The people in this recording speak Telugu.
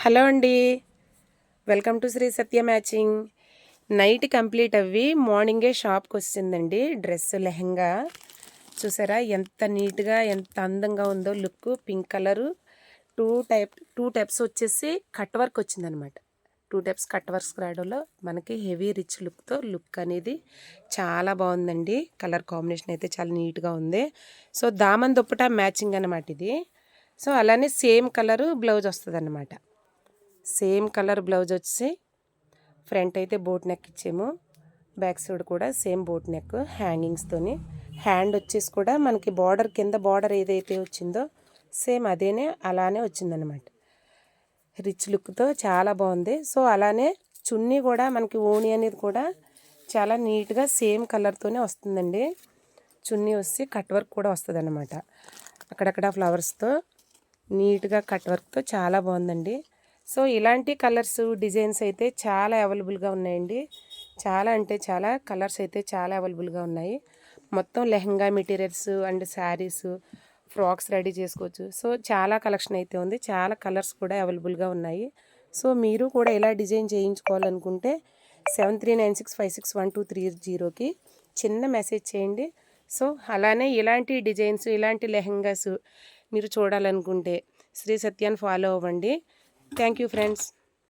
హలో అండి. Welcome to Shri Satya matching. Night complete అవ్వి మార్నింగే షాప్కి వచ్చిందండి. డ్రెస్ లెహంగా. చూసారా ఎంత నీట్గా ఎంత అందంగా ఉందో look pink colour. Two type two types వచ్చేసి కట్ వర్క్ వచ్చిందనమాట. టూ టైప్స్ కట్ వర్క్స్ రావడంలో మనకి హెవీ రిచ్ లుక్తో లుక్ అనేది చాలా బాగుందండి. కలర్ కాంబినేషన్ అయితే చాలా నీట్గా ఉంది. సో దామన్ దుప్పట మ్యాచింగ్ అనమాట ఇది. సో అలానే సేమ్ కలరు బ్లౌజ్ వస్తుంది అనమాట సేమ్ కలర్ బ్లౌజ్ వచ్చి ఫ్రంట్ అయితే బోట్ నెక్ ఇచ్చాము. బ్యాక్ సైడ్ కూడా సేమ్ బోట్ నెక్ హ్యాంగింగ్స్తోని హ్యాండ్ వచ్చేసి కూడా మనకి బార్డర్ కింద బార్డర్ ఏదైతే వచ్చిందో సేమ్ అదేనే అలానే వచ్చిందనమాట. రిచ్ లుక్తో చాలా బాగుంది. సో అలానే చున్నీ కూడా మనకి ఓణి అనేది కూడా చాలా నీట్గా సేమ్ కలర్తోనే వస్తుందండి. చున్నీ వచ్చి కట్ వర్క్ కూడా వస్తుంది అనమాట అక్కడక్కడ ఫ్లవర్స్తో నీట్గా కట్ వర్క్తో చాలా బాగుందండి. సో ఇలాంటి కలర్స్ డిజైన్స్ అయితే చాలా అవైలబుల్గా ఉన్నాయండి. చాలా అంటే చాలా కలర్స్ అయితే చాలా అవైలబుల్గా ఉన్నాయి. మొత్తం lehenga materials and saris frocks ready చేసుకోవచ్చు. సో చాలా కలెక్షన్ అయితే ఉంది. చాలా కలర్స్ కూడా అవైలబుల్గా ఉన్నాయి. సో మీరు కూడా ఇలా design చేయించుకోవాలనుకుంటే seven three nine six five six one two three జీరోకి చిన్న మెసేజ్ చేయండి. సో అలానే ఇలాంటి డిజైన్స్ ఇలాంటి లెహంగాస్ మీరు చూడాలనుకుంటే శ్రీ సత్యాన్ని ఫాలో అవ్వండి. Thank you, friends.